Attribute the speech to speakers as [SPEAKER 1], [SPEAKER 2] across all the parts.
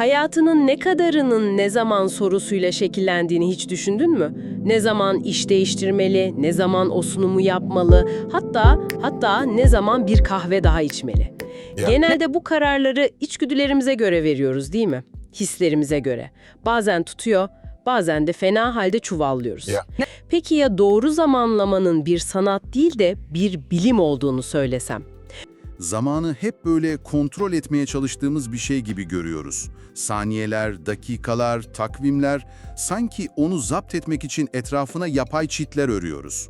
[SPEAKER 1] Hayatının ne kadarının ne zaman sorusuyla şekillendiğini hiç düşündün mü? Ne zaman iş değiştirmeli, ne zaman o sunumu yapmalı, hatta hatta ne zaman bir kahve daha içmeli.
[SPEAKER 2] Ya.
[SPEAKER 1] Genelde bu kararları içgüdülerimize göre veriyoruz değil mi? Hislerimize göre. Bazen tutuyor, bazen de fena halde çuvallıyoruz.
[SPEAKER 2] Ya.
[SPEAKER 1] Peki ya doğru zamanlamanın bir sanat değil de bir bilim olduğunu söylesem?
[SPEAKER 3] Zamanı hep böyle kontrol etmeye çalıştığımız bir şey gibi görüyoruz. Saniyeler, dakikalar, takvimler, sanki onu zapt etmek için etrafına yapay çitler örüyoruz.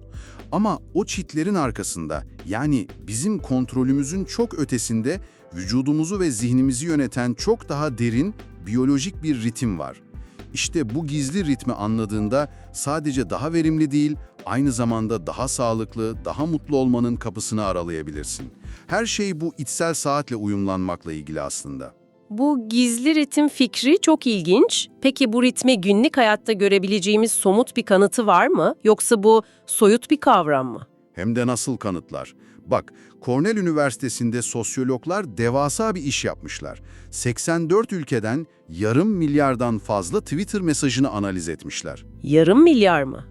[SPEAKER 3] Ama o çitlerin arkasında, yani bizim kontrolümüzün çok ötesinde vücudumuzu ve zihnimizi yöneten çok daha derin, biyolojik bir ritim var. İşte bu gizli ritmi anladığında sadece daha verimli değil, aynı zamanda daha sağlıklı, daha mutlu olmanın kapısını aralayabilirsin. Her şey bu içsel saatle uyumlanmakla ilgili aslında.
[SPEAKER 1] Bu gizli ritim fikri çok ilginç. Peki bu ritmi günlük hayatta görebileceğimiz somut bir kanıtı var mı? Yoksa bu soyut bir kavram mı?
[SPEAKER 3] Hem de nasıl kanıtlar. Bak, Cornell Üniversitesi'nde sosyologlar devasa bir iş yapmışlar. 84 ülkeden yarım milyardan fazla Twitter mesajını analiz etmişler.
[SPEAKER 1] Yarım milyar mı?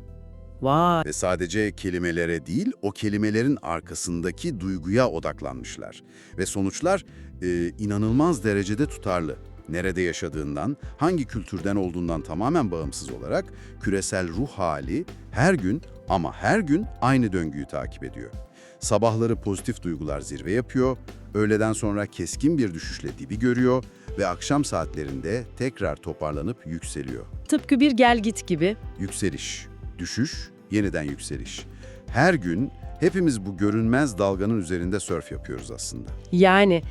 [SPEAKER 1] Vay.
[SPEAKER 3] Ve sadece kelimelere değil, o kelimelerin arkasındaki duyguya odaklanmışlar. Ve sonuçlar e, inanılmaz derecede tutarlı. Nerede yaşadığından, hangi kültürden olduğundan tamamen bağımsız olarak küresel ruh hali her gün ama her gün aynı döngüyü takip ediyor. Sabahları pozitif duygular zirve yapıyor, öğleden sonra keskin bir düşüşle dibi görüyor ve akşam saatlerinde tekrar toparlanıp yükseliyor.
[SPEAKER 1] Tıpkı bir gel git gibi.
[SPEAKER 3] Yükseliş, düşüş, yeniden yükseliş. Her gün hepimiz bu görünmez dalganın üzerinde sörf yapıyoruz aslında.
[SPEAKER 1] Yani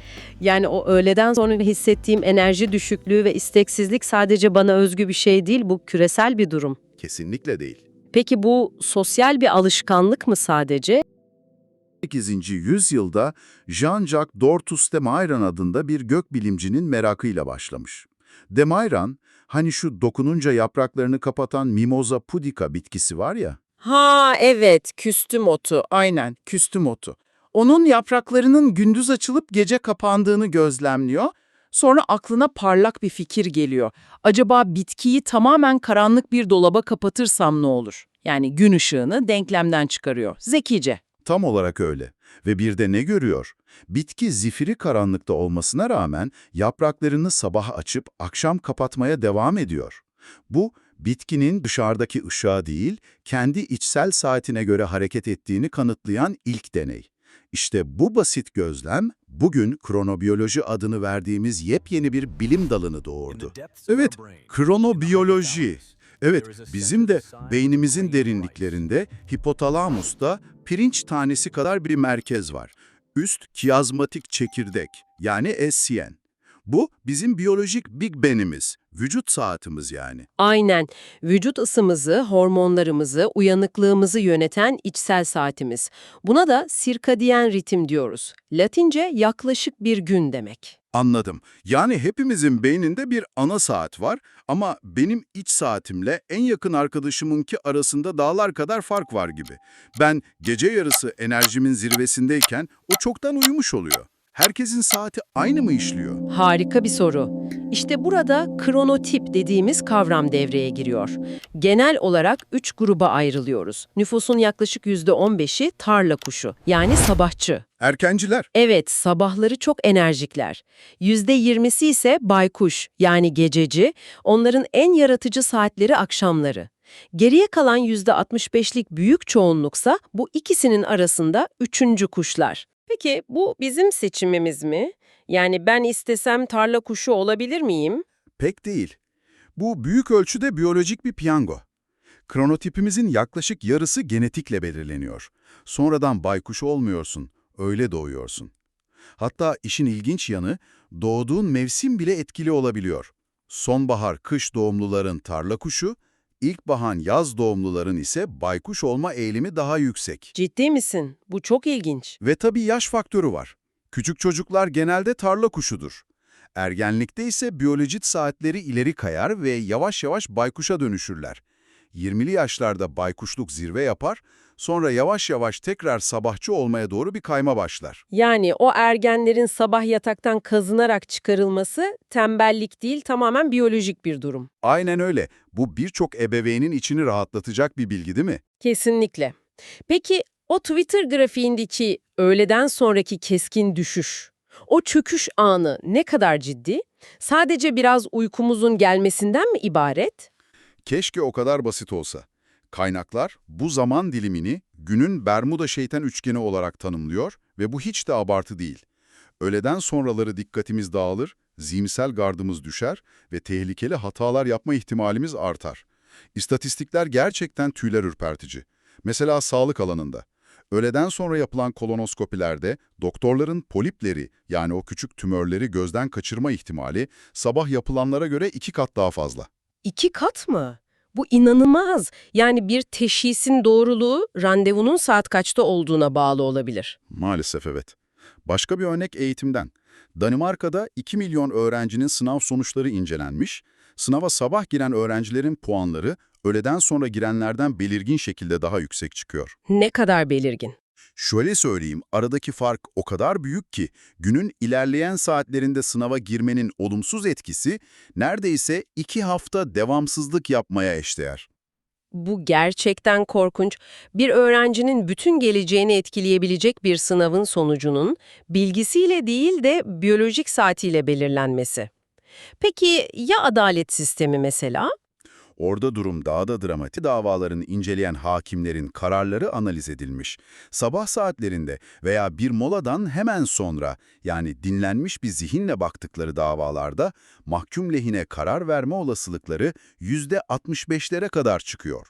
[SPEAKER 1] yani o öğleden sonra hissettiğim enerji düşüklüğü ve isteksizlik sadece bana özgü bir şey değil, bu küresel bir durum.
[SPEAKER 3] Kesinlikle değil.
[SPEAKER 1] Peki bu sosyal bir alışkanlık mı sadece?
[SPEAKER 3] 8. yüzyılda Jean-Jacques Dortus de Mayran adında bir gökbilimcinin merakıyla başlamış. De Mayran, hani şu dokununca yapraklarını kapatan Mimosa pudica bitkisi var ya,
[SPEAKER 4] Ha evet, küstüm otu. Aynen, küstüm otu. Onun yapraklarının gündüz açılıp gece kapandığını gözlemliyor. Sonra aklına parlak bir fikir geliyor. Acaba bitkiyi tamamen karanlık bir dolaba kapatırsam ne olur? Yani gün ışığını denklemden çıkarıyor. Zekice.
[SPEAKER 3] Tam olarak öyle. Ve bir de ne görüyor? Bitki zifiri karanlıkta olmasına rağmen yapraklarını sabah açıp akşam kapatmaya devam ediyor. Bu, bitkinin dışarıdaki ışığa değil, kendi içsel saatine göre hareket ettiğini kanıtlayan ilk deney. İşte bu basit gözlem, bugün kronobiyoloji adını verdiğimiz yepyeni bir bilim dalını doğurdu. Evet, kronobiyoloji. Evet, bizim de beynimizin derinliklerinde, hipotalamusta pirinç tanesi kadar bir merkez var. Üst kiyazmatik çekirdek, yani SCN. Bu bizim biyolojik Big Ben'imiz, vücut saatimiz yani.
[SPEAKER 1] Aynen. Vücut ısımızı, hormonlarımızı, uyanıklığımızı yöneten içsel saatimiz. Buna da sirkadiyen ritim diyoruz. Latince yaklaşık bir gün demek.
[SPEAKER 3] Anladım. Yani hepimizin beyninde bir ana saat var ama benim iç saatimle en yakın arkadaşımınki arasında dağlar kadar fark var gibi. Ben gece yarısı enerjimin zirvesindeyken o çoktan uyumuş oluyor. Herkesin saati aynı mı işliyor?
[SPEAKER 1] Harika bir soru. İşte burada kronotip dediğimiz kavram devreye giriyor. Genel olarak üç gruba ayrılıyoruz. Nüfusun yaklaşık %15'i tarla kuşu, yani sabahçı.
[SPEAKER 3] Erkenciler.
[SPEAKER 1] Evet, sabahları çok enerjikler. %20'si ise baykuş, yani gececi. Onların en yaratıcı saatleri akşamları. Geriye kalan %65'lik büyük çoğunluksa bu ikisinin arasında üçüncü kuşlar. Peki bu bizim seçimimiz mi? Yani ben istesem tarla kuşu olabilir miyim?
[SPEAKER 3] Pek değil. Bu büyük ölçüde biyolojik bir piyango. Kronotipimizin yaklaşık yarısı genetikle belirleniyor. Sonradan baykuş olmuyorsun, öyle doğuyorsun. Hatta işin ilginç yanı, doğduğun mevsim bile etkili olabiliyor. Sonbahar, kış doğumluların tarla kuşu, ilkbahar, yaz doğumluların ise baykuş olma eğilimi daha yüksek.
[SPEAKER 1] Ciddi misin? Bu çok ilginç.
[SPEAKER 3] Ve tabii yaş faktörü var. Küçük çocuklar genelde tarla kuşudur. Ergenlikte ise biyolojik saatleri ileri kayar ve yavaş yavaş baykuşa dönüşürler. 20'li yaşlarda baykuşluk zirve yapar, Sonra yavaş yavaş tekrar sabahçı olmaya doğru bir kayma başlar.
[SPEAKER 1] Yani o ergenlerin sabah yataktan kazınarak çıkarılması tembellik değil tamamen biyolojik bir durum.
[SPEAKER 3] Aynen öyle. Bu birçok ebeveynin içini rahatlatacak bir bilgi değil mi?
[SPEAKER 1] Kesinlikle. Peki o Twitter grafiğindeki öğleden sonraki keskin düşüş, o çöküş anı ne kadar ciddi? Sadece biraz uykumuzun gelmesinden mi ibaret?
[SPEAKER 3] Keşke o kadar basit olsa. Kaynaklar bu zaman dilimini günün Bermuda şeytan üçgeni olarak tanımlıyor ve bu hiç de abartı değil. Öğleden sonraları dikkatimiz dağılır, zihinsel gardımız düşer ve tehlikeli hatalar yapma ihtimalimiz artar. İstatistikler gerçekten tüyler ürpertici. Mesela sağlık alanında. Öğleden sonra yapılan kolonoskopilerde doktorların polipleri yani o küçük tümörleri gözden kaçırma ihtimali sabah yapılanlara göre iki kat daha fazla.
[SPEAKER 1] İki kat mı? Bu inanılmaz. Yani bir teşhisin doğruluğu randevunun saat kaçta olduğuna bağlı olabilir.
[SPEAKER 3] Maalesef evet. Başka bir örnek eğitimden. Danimarka'da 2 milyon öğrencinin sınav sonuçları incelenmiş. Sınava sabah giren öğrencilerin puanları öğleden sonra girenlerden belirgin şekilde daha yüksek çıkıyor.
[SPEAKER 1] Ne kadar belirgin.
[SPEAKER 3] Şöyle söyleyeyim, aradaki fark o kadar büyük ki günün ilerleyen saatlerinde sınava girmenin olumsuz etkisi neredeyse 2 hafta devamsızlık yapmaya eşdeğer.
[SPEAKER 1] Bu gerçekten korkunç. Bir öğrencinin bütün geleceğini etkileyebilecek bir sınavın sonucunun bilgisiyle değil de biyolojik saatiyle belirlenmesi. Peki ya adalet sistemi mesela?
[SPEAKER 3] Orada durum daha da dramatik. Davalarını inceleyen hakimlerin kararları analiz edilmiş. Sabah saatlerinde veya bir moladan hemen sonra yani dinlenmiş bir zihinle baktıkları davalarda mahkum lehine karar verme olasılıkları %65'lere kadar çıkıyor.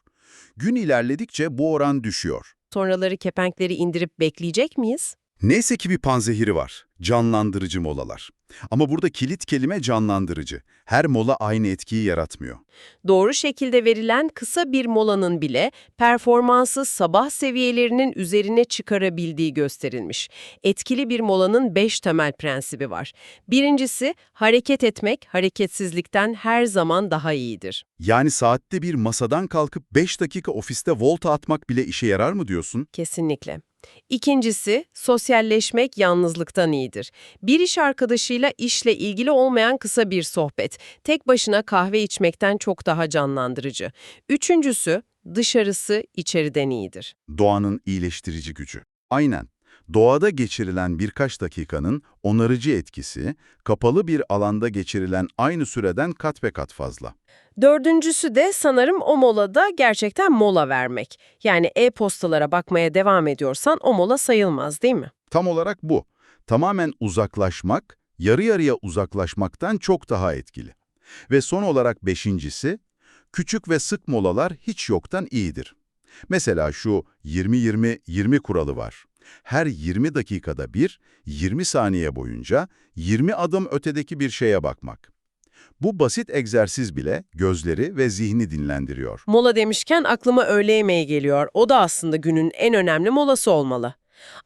[SPEAKER 3] Gün ilerledikçe bu oran düşüyor.
[SPEAKER 1] Sonraları kepenkleri indirip bekleyecek miyiz?
[SPEAKER 3] Neyse ki bir panzehiri var. Canlandırıcı molalar. Ama burada kilit kelime canlandırıcı. Her mola aynı etkiyi yaratmıyor.
[SPEAKER 1] Doğru şekilde verilen kısa bir molanın bile performansı sabah seviyelerinin üzerine çıkarabildiği gösterilmiş. Etkili bir molanın beş temel prensibi var. Birincisi, hareket etmek hareketsizlikten her zaman daha iyidir.
[SPEAKER 3] Yani saatte bir masadan kalkıp 5 dakika ofiste volta atmak bile işe yarar mı diyorsun?
[SPEAKER 1] Kesinlikle. İkincisi, sosyalleşmek yalnızlıktan iyidir. Bir iş arkadaşıyla işle ilgili olmayan kısa bir sohbet, tek başına kahve içmekten çok daha canlandırıcı. Üçüncüsü, dışarısı içeriden iyidir.
[SPEAKER 3] Doğanın iyileştirici gücü. Aynen. Doğada geçirilen birkaç dakikanın onarıcı etkisi, kapalı bir alanda geçirilen aynı süreden kat be kat fazla.
[SPEAKER 1] Dördüncüsü de sanırım o molada gerçekten mola vermek. Yani e-postalara bakmaya devam ediyorsan o mola sayılmaz değil mi?
[SPEAKER 3] Tam olarak bu. Tamamen uzaklaşmak, yarı yarıya uzaklaşmaktan çok daha etkili. Ve son olarak beşincisi, küçük ve sık molalar hiç yoktan iyidir. Mesela şu 20-20-20 kuralı var. Her 20 dakikada bir, 20 saniye boyunca 20 adım ötedeki bir şeye bakmak. Bu basit egzersiz bile gözleri ve zihni dinlendiriyor.
[SPEAKER 1] Mola demişken aklıma öğle yemeği geliyor. O da aslında günün en önemli molası olmalı.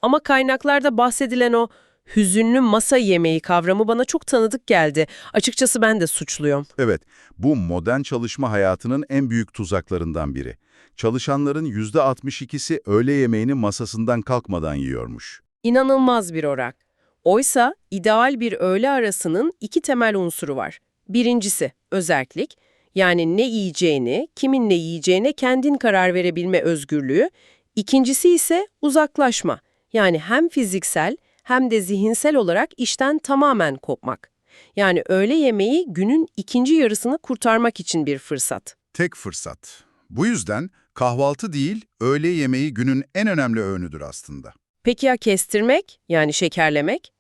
[SPEAKER 1] Ama kaynaklarda bahsedilen o hüzünlü masa yemeği kavramı bana çok tanıdık geldi. Açıkçası ben de suçluyum.
[SPEAKER 3] Evet, bu modern çalışma hayatının en büyük tuzaklarından biri. Çalışanların %62'si öğle yemeğini masasından kalkmadan yiyormuş.
[SPEAKER 1] İnanılmaz bir orak. Oysa ideal bir öğle arasının iki temel unsuru var. Birincisi özerklik, yani ne yiyeceğini, kimin ne yiyeceğine kendin karar verebilme özgürlüğü. İkincisi ise uzaklaşma, yani hem fiziksel hem de zihinsel olarak işten tamamen kopmak. Yani öğle yemeği günün ikinci yarısını kurtarmak için bir fırsat.
[SPEAKER 3] Tek fırsat. Bu yüzden kahvaltı değil, öğle yemeği günün en önemli öğünüdür aslında.
[SPEAKER 1] Peki ya kestirmek, yani şekerlemek?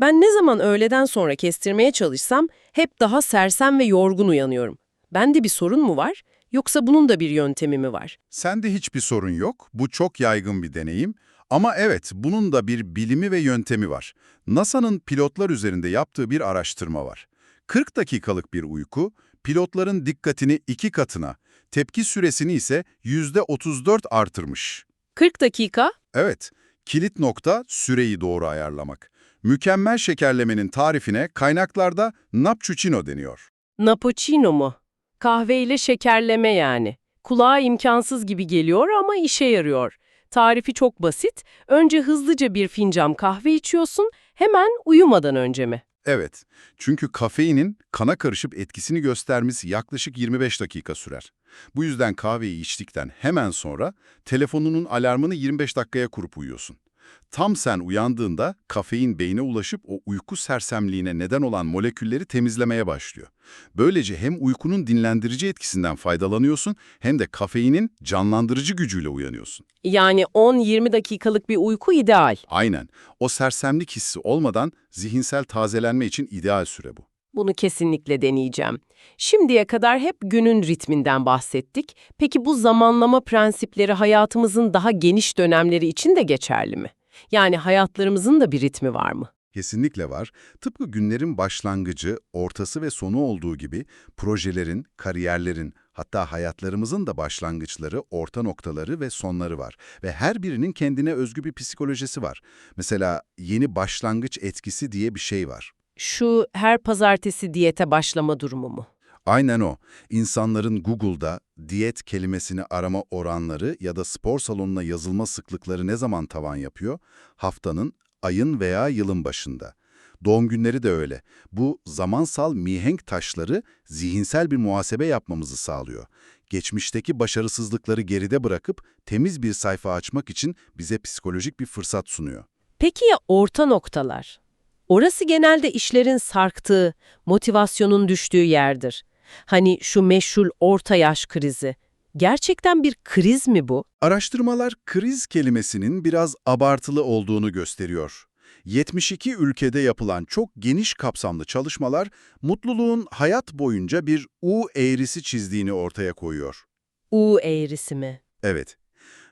[SPEAKER 1] Ben ne zaman öğleden sonra kestirmeye çalışsam hep daha sersem ve yorgun uyanıyorum. Bende bir sorun mu var yoksa bunun da bir yöntemi mi var?
[SPEAKER 3] Sende hiçbir sorun yok. Bu çok yaygın bir deneyim. Ama evet, bunun da bir bilimi ve yöntemi var. NASA'nın pilotlar üzerinde yaptığı bir araştırma var. 40 dakikalık bir uyku, pilotların dikkatini iki katına, tepki süresini ise %34 artırmış.
[SPEAKER 1] 40 dakika?
[SPEAKER 3] Evet, kilit nokta süreyi doğru ayarlamak. Mükemmel şekerlemenin tarifine kaynaklarda nappuccino deniyor.
[SPEAKER 1] Nappuccino mu? Kahve ile şekerleme yani. Kulağa imkansız gibi geliyor ama işe yarıyor. Tarifi çok basit. Önce hızlıca bir fincan kahve içiyorsun, hemen uyumadan önce mi?
[SPEAKER 3] Evet, çünkü kafeinin kana karışıp etkisini göstermesi yaklaşık 25 dakika sürer. Bu yüzden kahveyi içtikten hemen sonra telefonunun alarmını 25 dakikaya kurup uyuyorsun. Tam sen uyandığında kafein beyne ulaşıp o uyku sersemliğine neden olan molekülleri temizlemeye başlıyor. Böylece hem uykunun dinlendirici etkisinden faydalanıyorsun hem de kafeinin canlandırıcı gücüyle uyanıyorsun.
[SPEAKER 1] Yani 10-20 dakikalık bir uyku ideal.
[SPEAKER 3] Aynen. O sersemlik hissi olmadan zihinsel tazelenme için ideal süre bu.
[SPEAKER 1] Bunu kesinlikle deneyeceğim. Şimdiye kadar hep günün ritminden bahsettik. Peki bu zamanlama prensipleri hayatımızın daha geniş dönemleri için de geçerli mi? Yani hayatlarımızın da bir ritmi var mı?
[SPEAKER 3] Kesinlikle var. Tıpkı günlerin başlangıcı, ortası ve sonu olduğu gibi projelerin, kariyerlerin, hatta hayatlarımızın da başlangıçları, orta noktaları ve sonları var. Ve her birinin kendine özgü bir psikolojisi var. Mesela yeni başlangıç etkisi diye bir şey var.
[SPEAKER 1] Şu her pazartesi diyete başlama durumu mu?
[SPEAKER 3] Aynen o. İnsanların Google'da diyet kelimesini arama oranları ya da spor salonuna yazılma sıklıkları ne zaman tavan yapıyor? Haftanın, ayın veya yılın başında. Doğum günleri de öyle. Bu zamansal mihenk taşları zihinsel bir muhasebe yapmamızı sağlıyor. Geçmişteki başarısızlıkları geride bırakıp temiz bir sayfa açmak için bize psikolojik bir fırsat sunuyor.
[SPEAKER 1] Peki ya orta noktalar? Orası genelde işlerin sarktığı, motivasyonun düştüğü yerdir. Hani şu meşhur orta yaş krizi. Gerçekten bir kriz mi bu?
[SPEAKER 3] Araştırmalar kriz kelimesinin biraz abartılı olduğunu gösteriyor. 72 ülkede yapılan çok geniş kapsamlı çalışmalar mutluluğun hayat boyunca bir U eğrisi çizdiğini ortaya koyuyor.
[SPEAKER 1] U eğrisi mi?
[SPEAKER 3] Evet,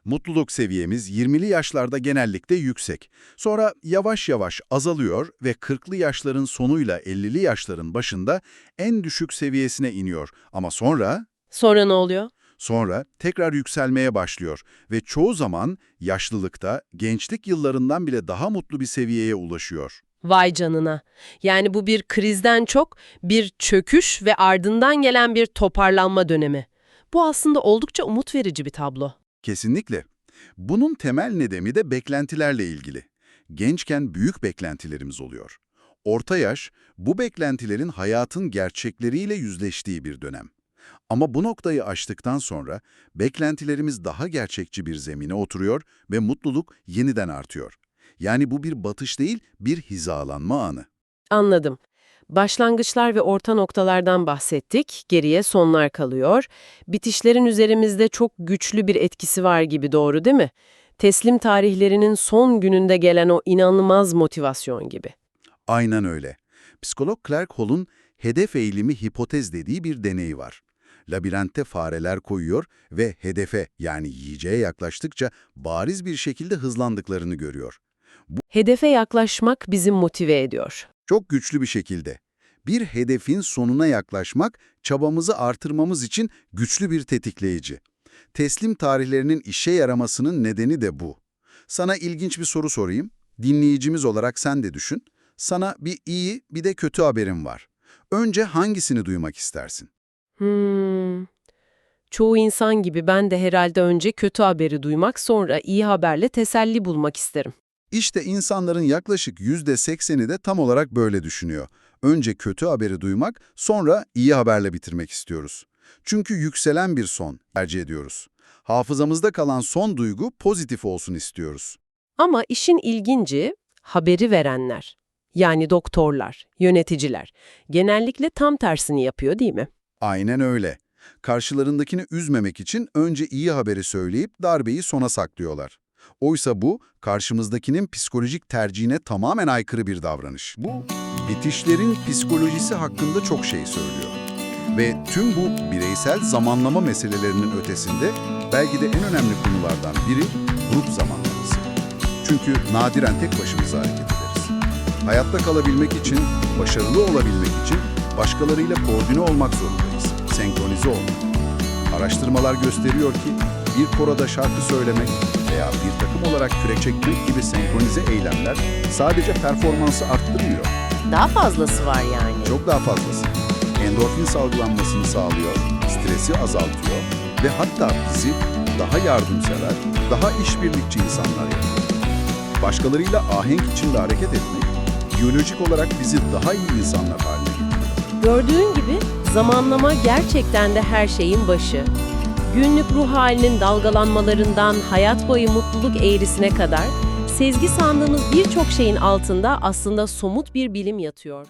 [SPEAKER 3] mutluluk seviyemiz 20'li yaşlarda genellikle yüksek. Sonra yavaş yavaş azalıyor ve 40'lı yaşların sonuyla 50'li yaşların başında en düşük seviyesine iniyor. Ama sonra
[SPEAKER 1] Sonra ne oluyor?
[SPEAKER 3] Sonra tekrar yükselmeye başlıyor ve çoğu zaman yaşlılıkta, gençlik yıllarından bile daha mutlu bir seviyeye ulaşıyor.
[SPEAKER 1] Vay canına. Yani bu bir krizden çok bir çöküş ve ardından gelen bir toparlanma dönemi. Bu aslında oldukça umut verici bir tablo.
[SPEAKER 3] Kesinlikle. Bunun temel nedeni de beklentilerle ilgili. Gençken büyük beklentilerimiz oluyor. Orta yaş, bu beklentilerin hayatın gerçekleriyle yüzleştiği bir dönem. Ama bu noktayı aştıktan sonra beklentilerimiz daha gerçekçi bir zemine oturuyor ve mutluluk yeniden artıyor. Yani bu bir batış değil, bir hizalanma anı.
[SPEAKER 1] Anladım. Başlangıçlar ve orta noktalardan bahsettik, geriye sonlar kalıyor. Bitişlerin üzerimizde çok güçlü bir etkisi var gibi doğru değil mi? Teslim tarihlerinin son gününde gelen o inanılmaz motivasyon gibi.
[SPEAKER 3] Aynen öyle. Psikolog Clark Hall'un hedef eğilimi hipotez dediği bir deneyi var. Labirentte fareler koyuyor ve hedefe yani yiyeceğe yaklaştıkça bariz bir şekilde hızlandıklarını görüyor.
[SPEAKER 1] Hedefe yaklaşmak bizi motive ediyor.
[SPEAKER 3] Çok güçlü bir şekilde. Bir hedefin sonuna yaklaşmak çabamızı artırmamız için güçlü bir tetikleyici. Teslim tarihlerinin işe yaramasının nedeni de bu. Sana ilginç bir soru sorayım. Dinleyicimiz olarak sen de düşün. Sana bir iyi bir de kötü haberim var. Önce hangisini duymak istersin?
[SPEAKER 1] Hmm. Çoğu insan gibi ben de herhalde önce kötü haberi duymak sonra iyi haberle teselli bulmak isterim.
[SPEAKER 3] İşte insanların yaklaşık %80'i de tam olarak böyle düşünüyor. Önce kötü haberi duymak, sonra iyi haberle bitirmek istiyoruz. Çünkü yükselen bir son tercih ediyoruz. Hafızamızda kalan son duygu pozitif olsun istiyoruz.
[SPEAKER 1] Ama işin ilginci haberi verenler. Yani doktorlar, yöneticiler genellikle tam tersini yapıyor değil mi?
[SPEAKER 3] Aynen öyle. Karşılarındakini üzmemek için önce iyi haberi söyleyip darbeyi sona saklıyorlar. Oysa bu, karşımızdakinin psikolojik tercihine tamamen aykırı bir davranış. Bu, bitişlerin psikolojisi hakkında çok şey söylüyor. Ve tüm bu bireysel zamanlama meselelerinin ötesinde belki de en önemli konulardan biri grup zamanlaması. Çünkü nadiren tek başımıza hareket ederiz. Hayatta kalabilmek için, başarılı olabilmek için başkalarıyla koordine olmak zorundayız, senkronize olmak. Araştırmalar gösteriyor ki bir koroda şarkı söylemek veya bir takım olarak kürek çekmek gibi senkronize eylemler sadece performansı arttırmıyor,
[SPEAKER 1] Daha fazlası var yani.
[SPEAKER 3] çok daha fazlası. Endorfin salgılanmasını sağlıyor, stresi azaltıyor, ve hatta bizi daha yardımsever, daha işbirlikçi insanlar yapıyor. Başkalarıyla ahenk içinde hareket etmek, biyolojik olarak bizi daha iyi insanlar haline getiriyor.
[SPEAKER 1] Gördüğün gibi zamanlama gerçekten de her şeyin başı. Günlük ruh halinin dalgalanmalarından hayat boyu mutluluk eğrisine kadar sezgi sandığımız birçok şeyin altında aslında somut bir bilim yatıyor.